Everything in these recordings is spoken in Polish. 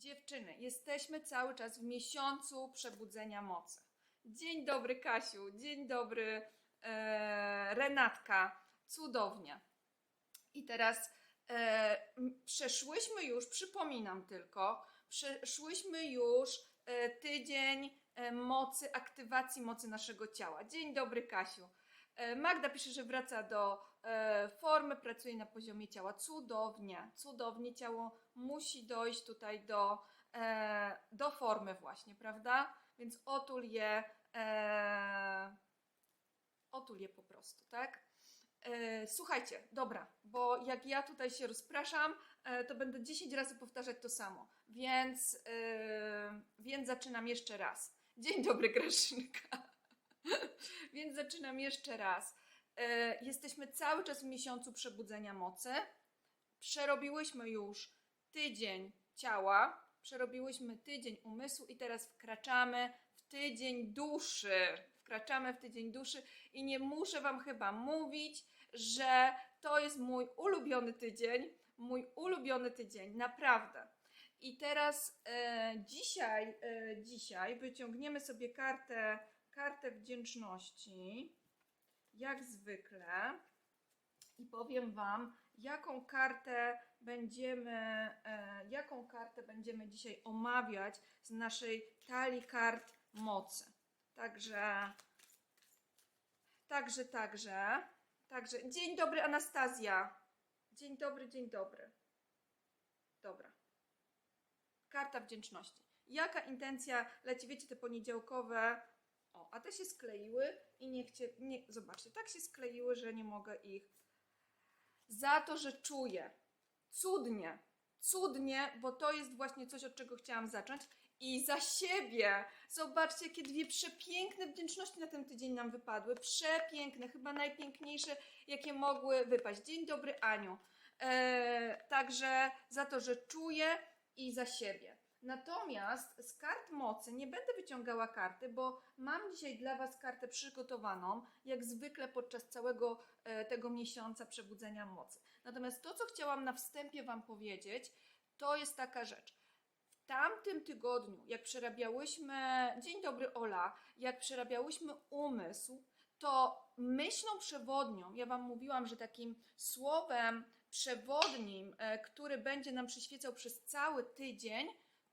Dziewczyny, jesteśmy cały czas w miesiącu przebudzenia mocy. Dzień dobry, Kasiu. Dzień dobry, e, Renatka. Cudownie. I teraz e, przeszłyśmy już, przypominam tylko, przeszłyśmy już e, tydzień e, mocy, aktywacji mocy naszego ciała. Dzień dobry, Kasiu. E, Magda pisze, że wraca do formy, pracuje na poziomie ciała. Cudownie, cudownie. Ciało musi dojść tutaj do, e, do formy, właśnie, prawda? Więc otul je, e, otul je po prostu, tak? E, słuchajcie, dobra, bo jak ja tutaj się rozpraszam, e, to będę 10 razy powtarzać to samo, więc, e, więc zaczynam jeszcze raz. Dzień dobry, Graszynka. Więc zaczynam jeszcze raz. E, Jesteśmy cały czas w miesiącu przebudzenia mocy. Przerobiłyśmy już tydzień ciała, przerobiłyśmy tydzień umysłu i teraz wkraczamy w tydzień duszy. Wkraczamy w tydzień duszy i nie muszę Wam chyba mówić, że to jest mój ulubiony tydzień. Mój ulubiony tydzień, naprawdę. I teraz e, dzisiaj, e, dzisiaj wyciągniemy sobie kartę, kartę wdzięczności, jak zwykle, i powiem Wam, jaką kartę będziemy, e, jaką kartę będziemy dzisiaj omawiać z naszej talii kart mocy. Także, także, także, także. Dzień dobry, Anastazja. Dzień dobry, dzień dobry. Dobra. Karta wdzięczności. Jaka intencja leci, wiecie, te poniedziałkowe. O, a te się skleiły i nie chcie, nie, zobaczcie, tak się skleiły, że nie mogę ich. Za to, że czuję. Cudnie, cudnie, bo to jest właśnie coś, od czego chciałam zacząć. I za siebie. Zobaczcie, jakie dwie przepiękne wdzięczności na ten tydzień nam wypadły. Przepiękne, chyba najpiękniejsze, jakie mogły wypaść. Dzień dobry, Aniu. Eee, także za to, że czuję i za siebie. Natomiast z kart mocy nie będę wyciągała karty, bo mam dzisiaj dla Was kartę przygotowaną, jak zwykle podczas całego e, tego miesiąca przebudzenia mocy. Natomiast to, co chciałam na wstępie Wam powiedzieć, to jest taka rzecz. W tamtym tygodniu, jak przerabiałyśmy, dzień dobry Ola, jak przerabiałyśmy umysł, to myślą przewodnią, ja Wam mówiłam, że takim słowem przewodnim, e, który będzie nam przyświecał przez cały tydzień,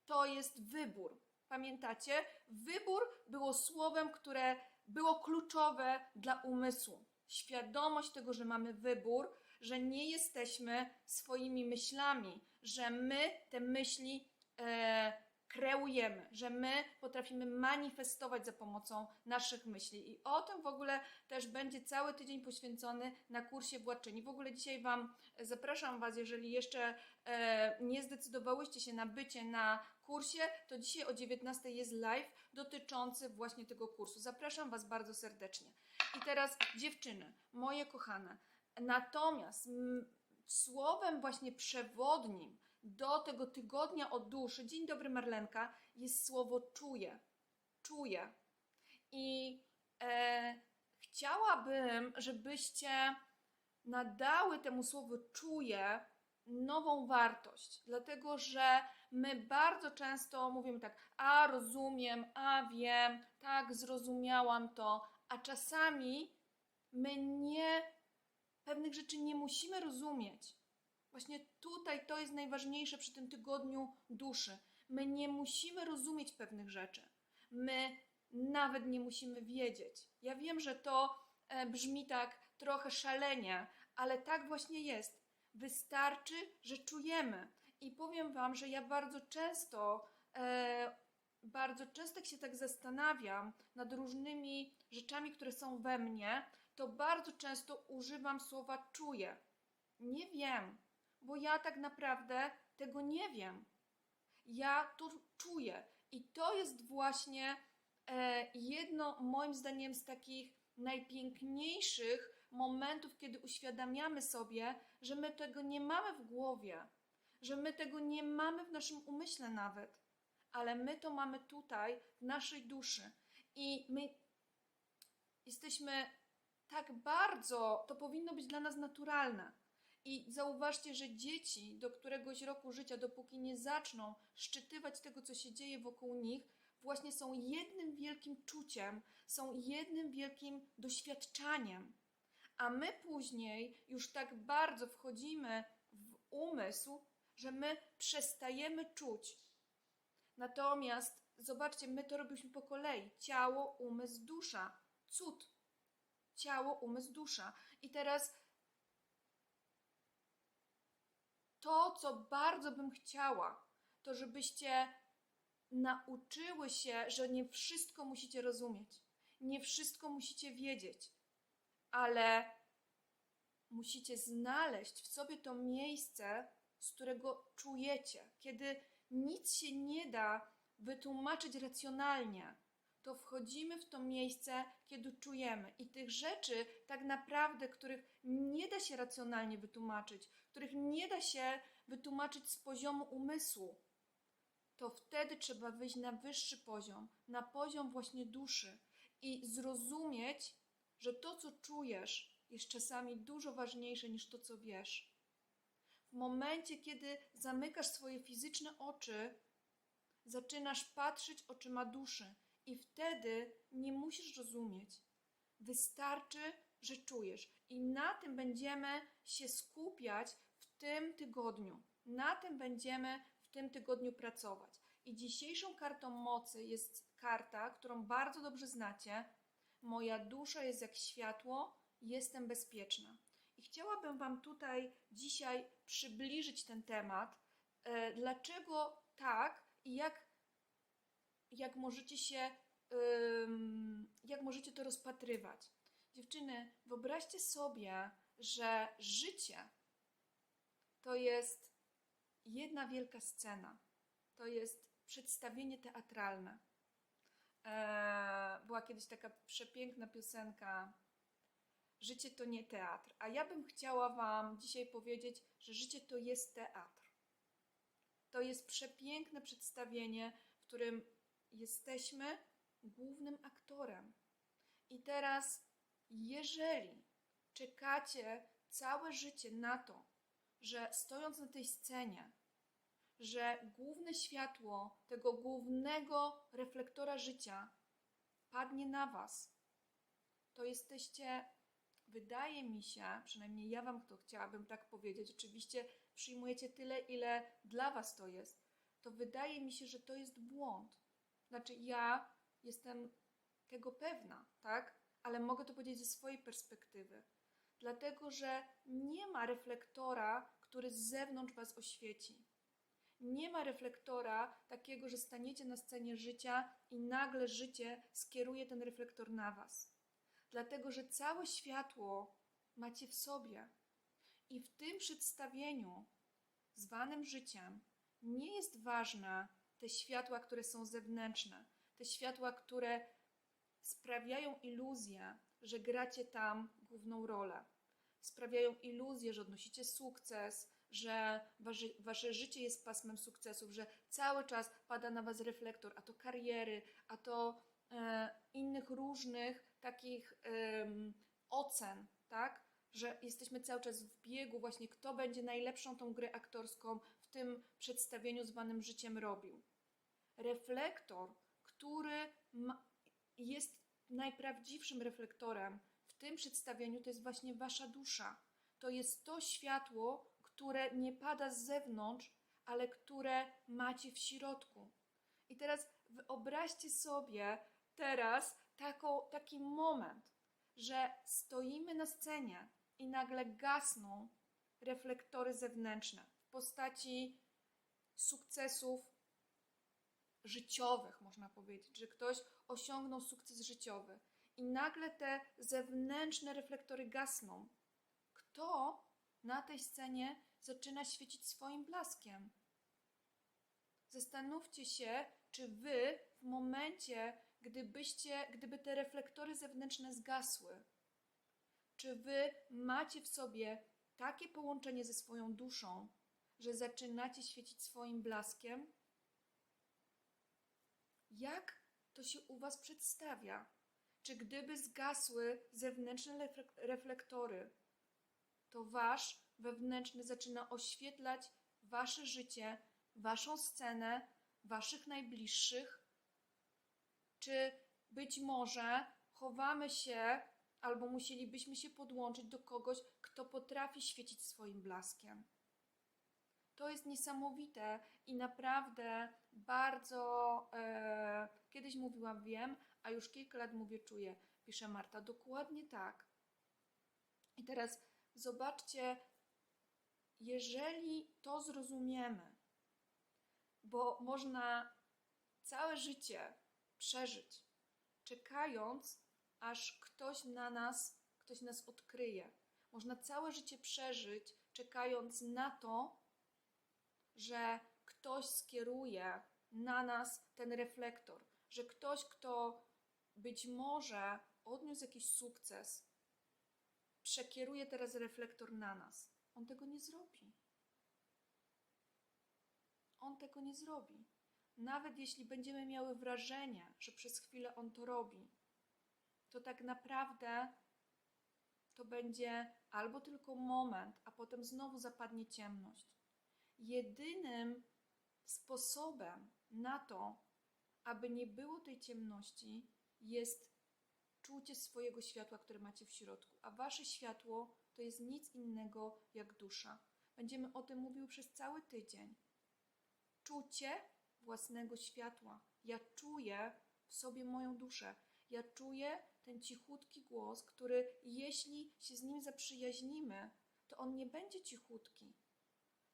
to jest wybór. Pamiętacie? Wybór było słowem, które było kluczowe dla umysłu. Świadomość tego, że mamy wybór, że nie jesteśmy swoimi myślami, że my te myśli e, kreujemy, że my potrafimy manifestować za pomocą naszych myśli. I o tym w ogóle też będzie cały tydzień poświęcony na kursie władczyni. W ogóle dzisiaj Wam zapraszam Was, jeżeli jeszcze e, nie zdecydowałyście się na bycie na kursie, to dzisiaj o 19 jest live dotyczący właśnie tego kursu. Zapraszam Was bardzo serdecznie. I teraz dziewczyny, moje kochane, natomiast mm, słowem właśnie przewodnim do tego tygodnia od duszy, dzień dobry Marlenka, jest słowo czuję. Czuję. I e, chciałabym, żebyście nadały temu słowu czuję nową wartość, dlatego że my bardzo często mówimy tak, a rozumiem, a wiem, tak zrozumiałam to, a czasami my nie pewnych rzeczy nie musimy rozumieć. Właśnie tutaj to jest najważniejsze przy tym tygodniu duszy. My nie musimy rozumieć pewnych rzeczy. My nawet nie musimy wiedzieć. Ja wiem, że to e, brzmi tak trochę szalenie, ale tak właśnie jest. Wystarczy, że czujemy. I powiem Wam, że ja bardzo często, e, bardzo często jak się tak zastanawiam nad różnymi rzeczami, które są we mnie, to bardzo często używam słowa czuję. Nie wiem, bo ja tak naprawdę tego nie wiem. Ja to czuję. I to jest właśnie e, jedno, moim zdaniem, z takich najpiękniejszych momentów, kiedy uświadamiamy sobie, że my tego nie mamy w głowie, że my tego nie mamy w naszym umyśle nawet, ale my to mamy tutaj, w naszej duszy. I my jesteśmy tak bardzo, to powinno być dla nas naturalne. I zauważcie, że dzieci do któregoś roku życia, dopóki nie zaczną szczytywać tego, co się dzieje wokół nich, właśnie są jednym wielkim czuciem, są jednym wielkim doświadczaniem. A my później już tak bardzo wchodzimy w umysł, że my przestajemy czuć. Natomiast zobaczcie, my to robiliśmy po kolei: ciało, umysł, dusza. Cud. Ciało, umysł, dusza. I teraz to, co bardzo bym chciała, to żebyście nauczyły się, że nie wszystko musicie rozumieć, nie wszystko musicie wiedzieć, ale musicie znaleźć w sobie to miejsce, z którego czujecie, kiedy nic się nie da wytłumaczyć racjonalnie. To wchodzimy w to miejsce, kiedy czujemy. I tych rzeczy, tak naprawdę, których nie da się racjonalnie wytłumaczyć, których nie da się wytłumaczyć z poziomu umysłu, to wtedy trzeba wyjść na wyższy poziom, na poziom właśnie duszy i zrozumieć, że to, co czujesz, jest czasami dużo ważniejsze niż to, co wiesz. W momencie, kiedy zamykasz swoje fizyczne oczy, zaczynasz patrzeć oczyma duszy, i wtedy nie musisz rozumieć. Wystarczy, że czujesz. I na tym będziemy się skupiać w tym tygodniu. Na tym będziemy w tym tygodniu pracować. I dzisiejszą kartą mocy jest karta, którą bardzo dobrze znacie. Moja dusza jest jak światło, jestem bezpieczna. I chciałabym Wam tutaj dzisiaj przybliżyć ten temat. E, dlaczego tak i jak, jak możecie się, jak możecie to rozpatrywać? Dziewczyny, wyobraźcie sobie, że życie to jest jedna wielka scena. To jest przedstawienie teatralne. Eee, była kiedyś taka przepiękna piosenka Życie to nie teatr. A ja bym chciała Wam dzisiaj powiedzieć, że życie to jest teatr. To jest przepiękne przedstawienie, w którym jesteśmy głównym aktorem. I teraz, jeżeli czekacie całe życie na to, że stojąc na tej scenie, że główne światło tego głównego reflektora życia padnie na Was, to jesteście, wydaje mi się, przynajmniej ja Wam to chciałabym tak powiedzieć, oczywiście przyjmujecie tyle, ile dla Was to jest, to wydaje mi się, że to jest błąd. Znaczy, ja jestem tego pewna, tak? Ale mogę to powiedzieć ze swojej perspektywy. Dlatego, że nie ma reflektora, który z zewnątrz Was oświeci. Nie ma reflektora takiego, że staniecie na scenie życia i nagle życie skieruje ten reflektor na Was. Dlatego, że całe światło macie w sobie. I w tym przedstawieniu, zwanym życiem, nie jest ważne te światła, które są zewnętrzne, te światła, które sprawiają iluzję, że gracie tam główną rolę. Sprawiają iluzję, że odnosicie sukces, że wasze, wasze życie jest pasmem sukcesów, że cały czas pada na was reflektor, a to kariery, a to e, innych różnych takich em, ocen, tak? Że jesteśmy cały czas w biegu, właśnie kto będzie najlepszą tą grę aktorską w tym przedstawieniu zwanym życiem robił. Reflektor, który ma, jest najprawdziwszym reflektorem w tym przedstawieniu, to jest właśnie wasza dusza. To jest to światło, które nie pada z zewnątrz, ale które macie w środku. I teraz wyobraźcie sobie teraz taką, taki moment, że stoimy na scenie i nagle gasną reflektory zewnętrzne w postaci sukcesów życiowych, można powiedzieć, że ktoś osiągnął sukces życiowy i nagle te zewnętrzne reflektory gasną. Kto na tej scenie zaczyna świecić swoim blaskiem? Zastanówcie się, czy wy w momencie, gdybyście, gdyby te reflektory zewnętrzne zgasły, czy wy macie w sobie takie połączenie ze swoją duszą, że zaczynacie świecić swoim blaskiem? Jak to się u Was przedstawia? Czy gdyby zgasły zewnętrzne reflektory, to Wasz wewnętrzny zaczyna oświetlać wasze życie, waszą scenę, waszych najbliższych? Czy być może chowamy się albo musielibyśmy się podłączyć do kogoś, kto potrafi świecić swoim blaskiem? To jest niesamowite i naprawdę bardzo. E, kiedyś mówiłam, wiem, a już kilka lat mówię, czuję, pisze Marta. Dokładnie tak. I teraz zobaczcie, jeżeli to zrozumiemy, bo można całe życie przeżyć, czekając, aż ktoś na nas, ktoś nas odkryje. Można całe życie przeżyć, czekając na to, że ktoś skieruje na nas ten reflektor, że ktoś, kto być może odniósł jakiś sukces, przekieruje teraz reflektor na nas. On tego nie zrobi. On tego nie zrobi. Nawet jeśli będziemy miały wrażenie, że przez chwilę on to robi, to tak naprawdę to będzie albo tylko moment, a potem znowu zapadnie ciemność. Jedynym sposobem na to, aby nie było tej ciemności, jest czucie swojego światła, które macie w środku. A wasze światło to jest nic innego jak dusza. Będziemy o tym mówiły przez cały tydzień. Czucie własnego światła. Ja czuję w sobie moją duszę. Ja czuję ten cichutki głos, który jeśli się z nim zaprzyjaźnimy, to on nie będzie cichutki.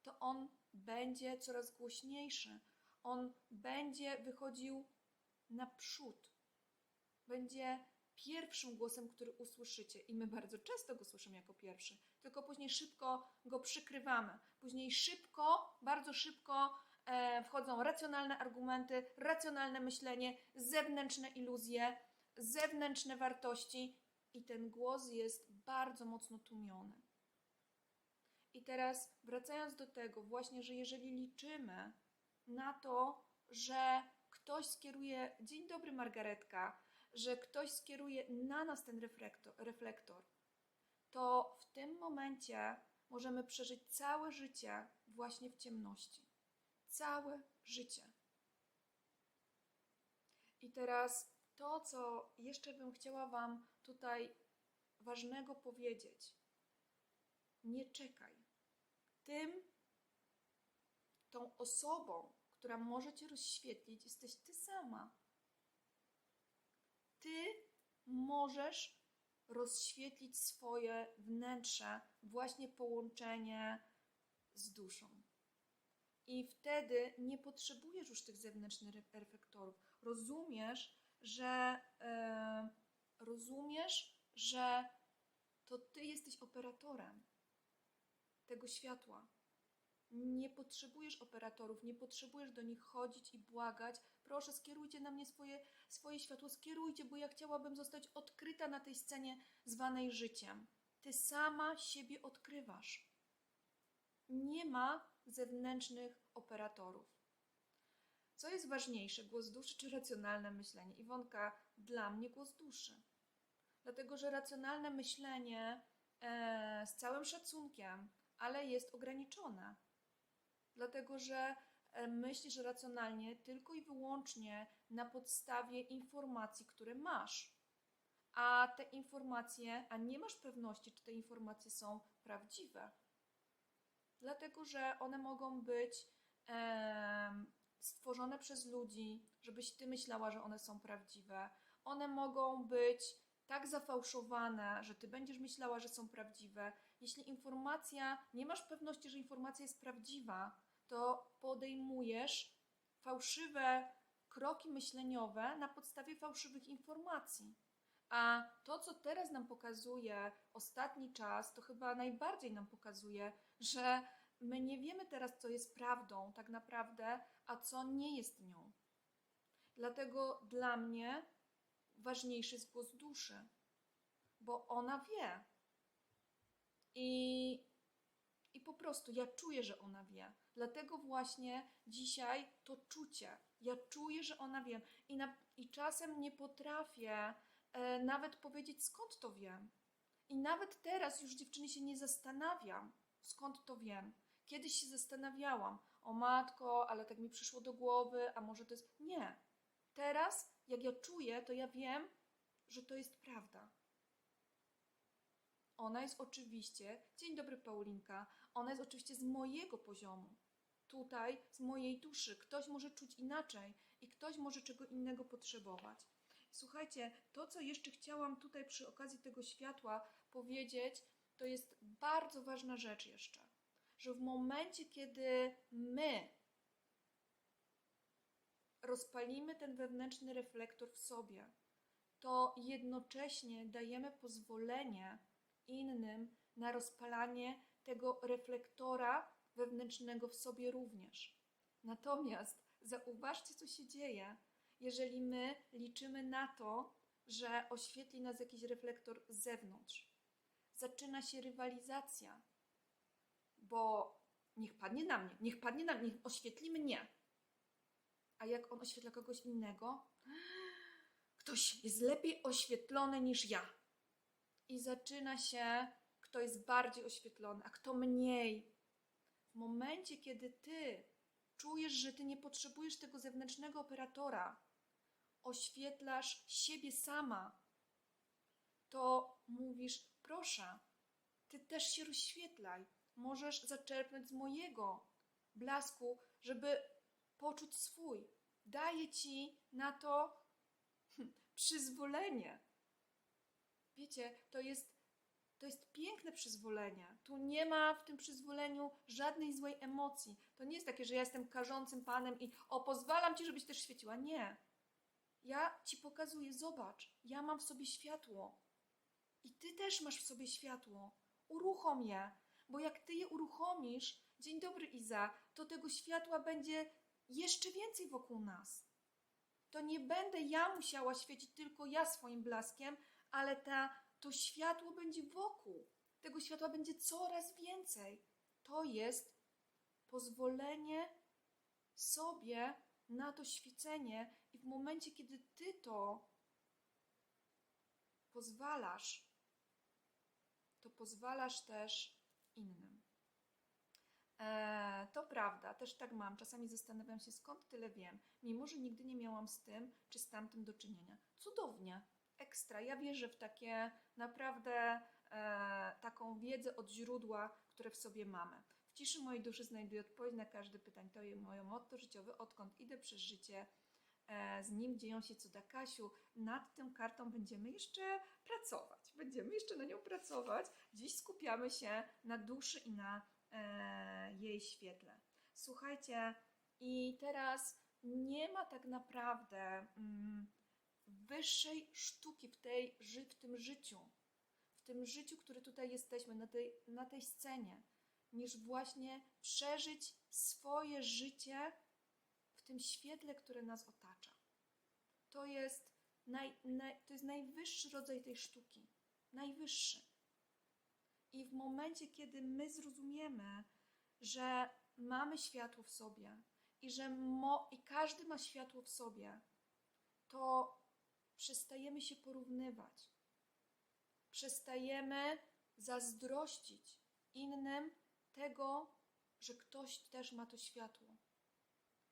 To on będzie coraz głośniejszy. On będzie wychodził naprzód. Będzie pierwszym głosem, który usłyszycie. I my bardzo często go słyszymy jako pierwszy, tylko później szybko go przykrywamy. Później szybko, bardzo szybko e, wchodzą racjonalne argumenty, racjonalne myślenie, zewnętrzne iluzje, zewnętrzne wartości i ten głos jest bardzo mocno tłumiony. I teraz wracając do tego, właśnie, że jeżeli liczymy na to, że ktoś skieruje, dzień dobry Margaretka, że ktoś skieruje na nas ten reflektor, to w tym momencie możemy przeżyć całe życie właśnie w ciemności. Całe życie. I teraz to, co jeszcze bym chciała Wam tutaj ważnego powiedzieć. Nie czekaj. Tym, tą osobą, która może Cię rozświetlić, jesteś Ty sama. Ty możesz rozświetlić swoje wnętrze, właśnie połączenie z duszą. I wtedy nie potrzebujesz już tych zewnętrznych reflektorów. Rozumiesz, że e, rozumiesz, że to ty jesteś operatorem tego światła. Nie potrzebujesz operatorów, nie potrzebujesz do nich chodzić i błagać. Proszę, skierujcie na mnie swoje, swoje światło, skierujcie, bo ja chciałabym zostać odkryta na tej scenie zwanej życiem. Ty sama siebie odkrywasz. Nie ma zewnętrznych operatorów. Co jest ważniejsze, głos duszy czy racjonalne myślenie? Iwonka, dla mnie głos duszy. Dlatego, że racjonalne myślenie e, z całym szacunkiem, ale jest ograniczone. Dlatego, że myślisz racjonalnie tylko i wyłącznie na podstawie informacji, które masz. A te informacje, a nie masz pewności, czy te informacje są prawdziwe. Dlatego, że one mogą być e, stworzone przez ludzi, żebyś ty myślała, że one są prawdziwe. One mogą być tak zafałszowane, że ty będziesz myślała, że są prawdziwe. Jeśli informacja, nie masz pewności, że informacja jest prawdziwa, to podejmujesz fałszywe kroki myśleniowe na podstawie fałszywych informacji. A to, co teraz nam pokazuje ostatni czas, to chyba najbardziej nam pokazuje, że my nie wiemy teraz, co jest prawdą tak naprawdę, a co nie jest nią. Dlatego dla mnie ważniejszy jest głos duszy, bo ona wie. I, prostu ja czuję, że ona wie. Dlatego właśnie dzisiaj to czucie. Ja czuję, że ona wie. I, na, i czasem nie potrafię e, nawet powiedzieć, skąd to wiem. I nawet teraz już dziewczyny się nie zastanawiam, Skąd to wiem? Kiedyś się zastanawiałam, o matko, ale tak mi przyszło do głowy, a może to jest. Nie. Teraz, jak ja czuję, to ja wiem, że to jest prawda. Ona jest oczywiście, dzień dobry Paulinka, ona jest oczywiście z mojego poziomu. Tutaj, z mojej duszy. Ktoś może czuć inaczej i ktoś może czego innego potrzebować. Słuchajcie, to co jeszcze chciałam tutaj przy okazji tego światła powiedzieć, to jest bardzo ważna rzecz jeszcze. Że w momencie, kiedy my rozpalimy ten wewnętrzny reflektor w sobie, to jednocześnie dajemy pozwolenie innym na rozpalanie tego reflektora wewnętrznego w sobie również. Natomiast zauważcie, co się dzieje, jeżeli my liczymy na to, że oświetli nas jakiś reflektor z zewnątrz. Zaczyna się rywalizacja, bo niech padnie na mnie, niech padnie na mnie, niech oświetli mnie. A jak on oświetla kogoś innego, ktoś jest lepiej oświetlony niż ja. I zaczyna się, kto jest bardziej oświetlony, a kto mniej. W momencie, kiedy ty czujesz, że ty nie potrzebujesz tego zewnętrznego operatora, oświetlasz siebie sama, to mówisz: proszę, ty też się rozświetlaj. Możesz zaczerpnąć z mojego blasku, żeby poczuć swój. Daję ci na to hm, przyzwolenie. Wiecie, to jest, to jest piękne przyzwolenie. Tu nie ma w tym przyzwoleniu żadnej złej emocji. To nie jest takie, że ja jestem karzącym panem i o, pozwalam ci, żebyś też świeciła. Nie. Ja ci pokazuję, zobacz, ja mam w sobie światło. I ty też masz w sobie światło. Uruchom je, bo jak ty je uruchomisz, dzień dobry Iza, to tego światła będzie jeszcze więcej wokół nas. To nie będę ja musiała świecić tylko ja swoim blaskiem, ale ta, to światło będzie wokół. Tego światła będzie coraz więcej. To jest pozwolenie sobie na to świecenie, i w momencie, kiedy ty to pozwalasz, to pozwalasz też innym. Eee, to prawda, też tak mam. Czasami zastanawiam się, skąd tyle wiem, mimo że nigdy nie miałam z tym czy z tamtym do czynienia. Cudownie, ekstra. Ja wierzę w takie naprawdę e, taką wiedzę od źródła, które w sobie mamy. W ciszy mojej duszy znajduję odpowiedź na każde pytanie. To jest moje motto życiowe, odkąd idę przez życie. E, z nim dzieją się cuda. Kasiu, nad tą kartą będziemy jeszcze pracować. Będziemy jeszcze na nią pracować. Dziś skupiamy się na duszy i na e, jej świetle. Słuchajcie, i teraz nie ma tak naprawdę mm, wyższej sztuki w, tej, w tym życiu, w tym życiu, który tutaj jesteśmy, na tej, na tej scenie, niż właśnie przeżyć swoje życie w tym świetle, które nas otacza. To jest, naj, naj, to jest najwyższy rodzaj tej sztuki. Najwyższy. I w momencie, kiedy my zrozumiemy, że mamy światło w sobie i że mo, i każdy ma światło w sobie, to przestajemy się porównywać. Przestajemy zazdrościć innym tego, że ktoś też ma to światło.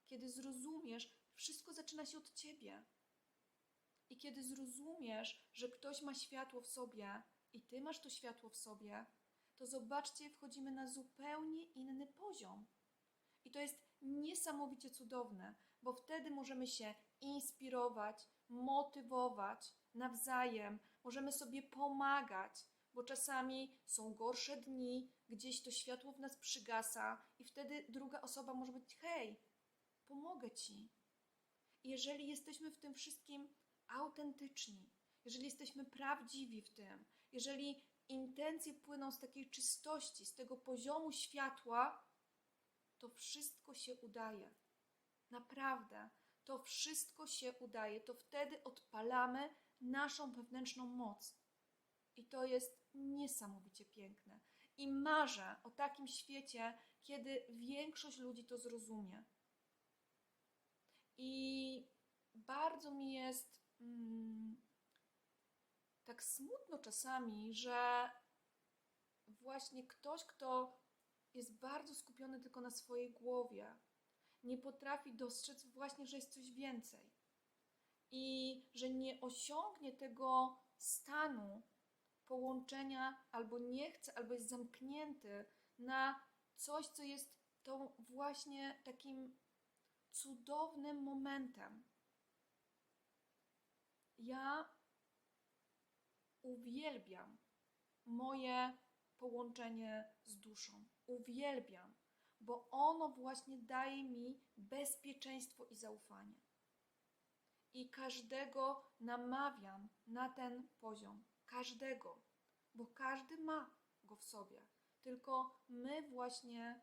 Kiedy zrozumiesz, wszystko zaczyna się od ciebie. I kiedy zrozumiesz, że ktoś ma światło w sobie i ty masz to światło w sobie, to zobaczcie, wchodzimy na zupełnie inny poziom. I to jest niesamowicie cudowne, bo wtedy możemy się inspirować, motywować nawzajem, możemy sobie pomagać, bo czasami są gorsze dni, gdzieś to światło w nas przygasa, i wtedy druga osoba może być: Hej, pomogę ci. Jeżeli jesteśmy w tym wszystkim autentyczni, jeżeli jesteśmy prawdziwi w tym, jeżeli intencje płyną z takiej czystości, z tego poziomu światła, to wszystko się udaje. Naprawdę, to wszystko się udaje. To wtedy odpalamy naszą wewnętrzną moc. I to jest niesamowicie piękne. I marzę o takim świecie, kiedy większość ludzi to zrozumie. I bardzo mi jest mm, tak smutno czasami, że właśnie ktoś, kto jest bardzo skupiony tylko na swojej głowie. Nie potrafi dostrzec właśnie, że jest coś więcej. I że nie osiągnie tego stanu połączenia, albo nie chce, albo jest zamknięty na coś, co jest tą właśnie takim cudownym momentem. Ja uwielbiam moje połączenie z duszą. Uwielbiam, bo ono właśnie daje mi bezpieczeństwo i zaufanie. I każdego namawiam na ten poziom. Każdego, bo każdy ma go w sobie. Tylko my właśnie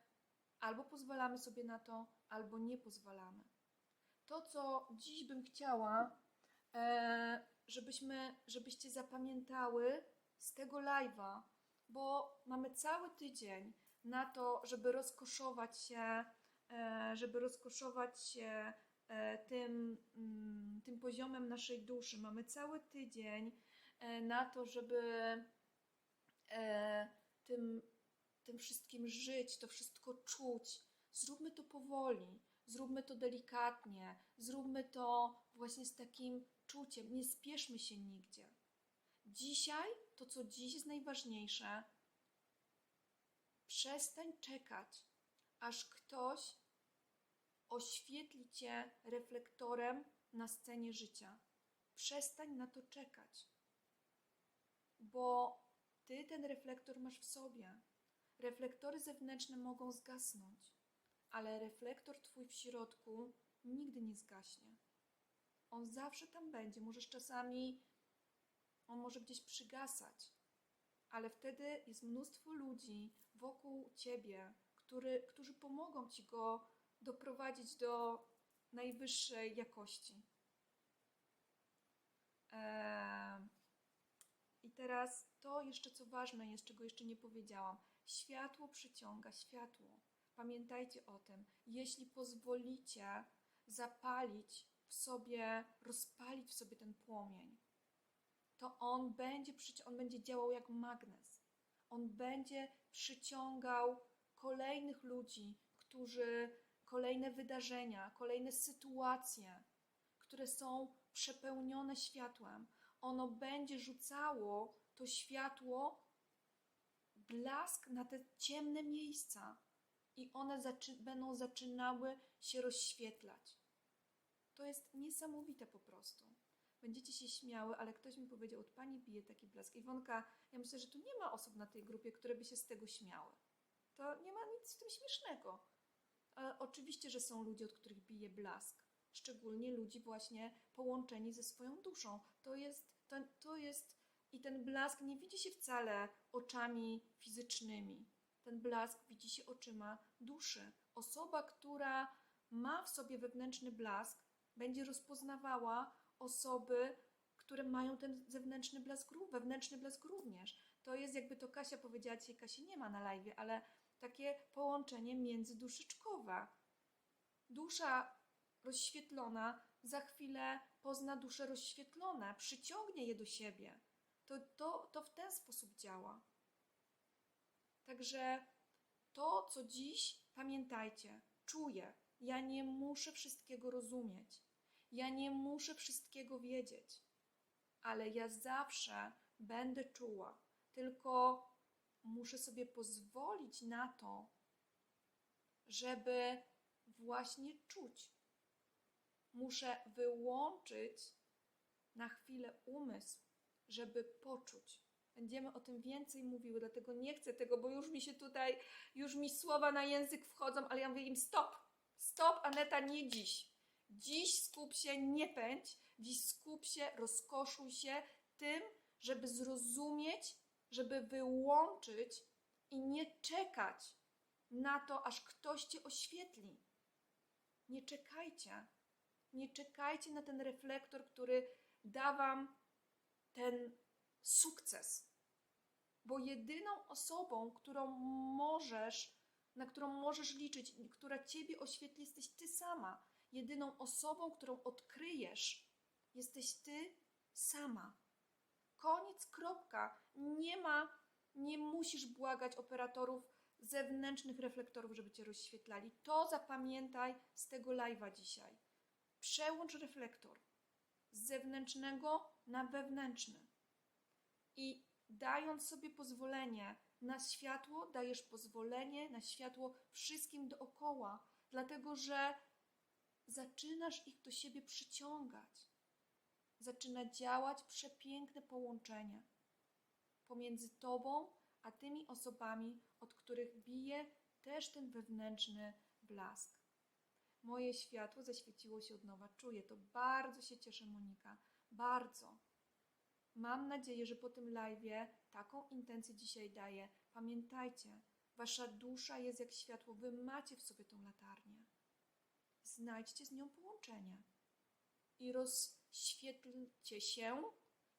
albo pozwalamy sobie na to, albo nie pozwalamy. To, co dziś bym chciała, e, żebyśmy, żebyście zapamiętały z tego live'a, bo mamy cały tydzień na to, żeby rozkoszować się, e, żeby rozkoszować się e, tym, mm, tym poziomem naszej duszy. Mamy cały tydzień e, na to, żeby tym, tym wszystkim żyć, to wszystko czuć. Zróbmy to powoli, zróbmy to delikatnie, zróbmy to właśnie z takim czuciem. Nie spieszmy się nigdzie. Dzisiaj, to co dziś jest najważniejsze, przestań czekać, aż ktoś oświetli cię reflektorem na scenie życia. Przestań na to czekać, bo ty ten reflektor masz w sobie. Reflektory zewnętrzne mogą zgasnąć, ale reflektor twój w środku nigdy nie zgaśnie. On zawsze tam będzie. Możesz czasami, on może gdzieś przygasać, ale wtedy jest mnóstwo ludzi wokół ciebie, który, którzy pomogą ci go doprowadzić do najwyższej jakości. Eee, I teraz to jeszcze co ważne jest, czego jeszcze nie powiedziałam. Światło przyciąga światło. Pamiętajcie o tym. Jeśli pozwolicie zapalić w sobie, rozpalić w sobie ten płomień, to on będzie, on będzie działał jak magnes. On będzie przyciągał kolejnych ludzi, którzy, kolejne wydarzenia, kolejne sytuacje, które są przepełnione światłem. Ono będzie rzucało to światło, blask na te ciemne miejsca i one zaczy- będą zaczynały się rozświetlać. To jest niesamowite po prostu. Będziecie się śmiały, ale ktoś mi powiedział, od pani bije taki blask. Iwonka, ja myślę, że tu nie ma osób na tej grupie, które by się z tego śmiały. To nie ma nic w tym śmiesznego. Ale oczywiście, że są ludzie, od których bije blask. Szczególnie ludzi właśnie połączeni ze swoją duszą. To jest, to, to jest i ten blask nie widzi się wcale oczami fizycznymi. Ten blask widzi się oczyma duszy. Osoba, która ma w sobie wewnętrzny blask, będzie rozpoznawała osoby, które mają ten zewnętrzny blask, wewnętrzny blask również. To jest jakby to Kasia powiedziała, dzisiaj Kasi nie ma na live, ale takie połączenie międzyduszyczkowe. Dusza rozświetlona za chwilę pozna dusze rozświetlone, przyciągnie je do siebie. To, to, to w ten sposób działa. Także to, co dziś, pamiętajcie, czuję. Ja nie muszę wszystkiego rozumieć. Ja nie muszę wszystkiego wiedzieć. Ale ja zawsze będę czuła. Tylko muszę sobie pozwolić na to, żeby właśnie czuć. Muszę wyłączyć na chwilę umysł, żeby poczuć. Będziemy o tym więcej mówiły, dlatego nie chcę tego, bo już mi się tutaj, już mi słowa na język wchodzą, ale ja mówię im stop, stop, Aneta, nie dziś. Dziś skup się, nie pędź, dziś skup się, rozkoszuj się tym, żeby zrozumieć, żeby wyłączyć i nie czekać na to, aż ktoś cię oświetli. Nie czekajcie. Nie czekajcie na ten reflektor, który da wam ten sukces. Bo jedyną osobą, którą możesz, na którą możesz liczyć, która ciebie oświetli, jesteś ty sama. Jedyną osobą, którą odkryjesz, jesteś ty sama. Koniec, kropka. Nie ma, nie musisz błagać operatorów zewnętrznych reflektorów, żeby cię rozświetlali. To zapamiętaj z tego live'a dzisiaj. Przełącz reflektor z zewnętrznego na wewnętrzny. I dając sobie pozwolenie na światło, dajesz pozwolenie na światło wszystkim dookoła, dlatego że zaczynasz ich do siebie przyciągać. Zaczyna działać przepiękne połączenie pomiędzy tobą a tymi osobami, od których bije też ten wewnętrzny blask. Moje światło zaświeciło się od nowa. Czuję to. Bardzo się cieszę, Monika. Bardzo. Mam nadzieję, że po tym live'ie taką intencję dzisiaj daję. Pamiętajcie, wasza dusza jest jak światło. Wy macie w sobie tą latarnię. Znajdźcie z nią połączenie i rozświetlcie się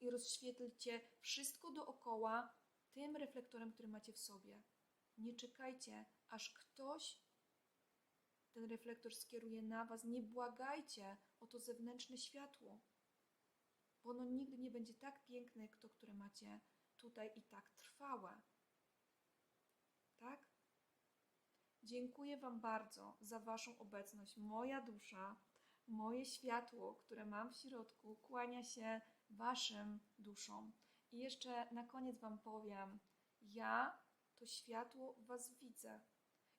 i rozświetlcie wszystko dookoła tym reflektorem, który macie w sobie. Nie czekajcie, aż ktoś ten reflektor skieruje na was. Nie błagajcie o to zewnętrzne światło, bo ono nigdy nie będzie tak piękne, jak to, które macie tutaj i tak trwałe. Tak? Dziękuję Wam bardzo za Waszą obecność. Moja dusza, moje światło, które mam w środku, kłania się Waszym duszom. I jeszcze na koniec Wam powiem, ja to światło Was widzę.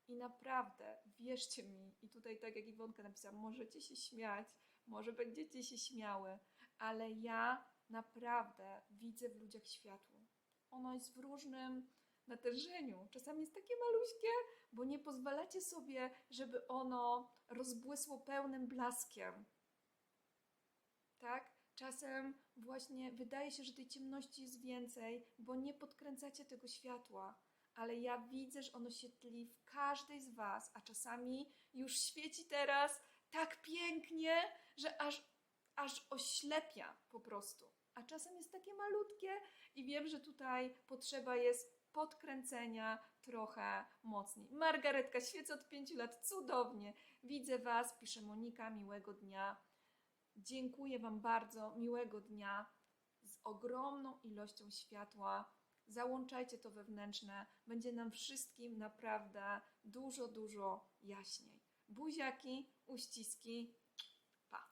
I naprawdę, wierzcie mi, i tutaj tak jak Iwonka napisała, możecie się śmiać, może będziecie się śmiały, ale ja naprawdę widzę w ludziach światło. Ono jest w różnym natężeniu. Czasami jest takie maluśkie, bo nie pozwalacie sobie, żeby ono rozbłysło pełnym blaskiem. Tak? Czasem właśnie wydaje się, że tej ciemności jest więcej, bo nie podkręcacie tego światła. Ale ja widzę, że ono się tli w każdej z Was, a czasami już świeci teraz tak pięknie, że aż, aż oślepia po prostu. A czasem jest takie malutkie i wiem, że tutaj potrzeba jest podkręcenia trochę mocniej. Margaretka, świecę od pięciu lat, cudownie. Widzę Was, pisze Monika, miłego dnia. Dziękuję Wam bardzo, miłego dnia z ogromną ilością światła. Załączajcie to wewnętrzne, będzie nam wszystkim naprawdę dużo, dużo jaśniej. Buziaki, uściski, pa.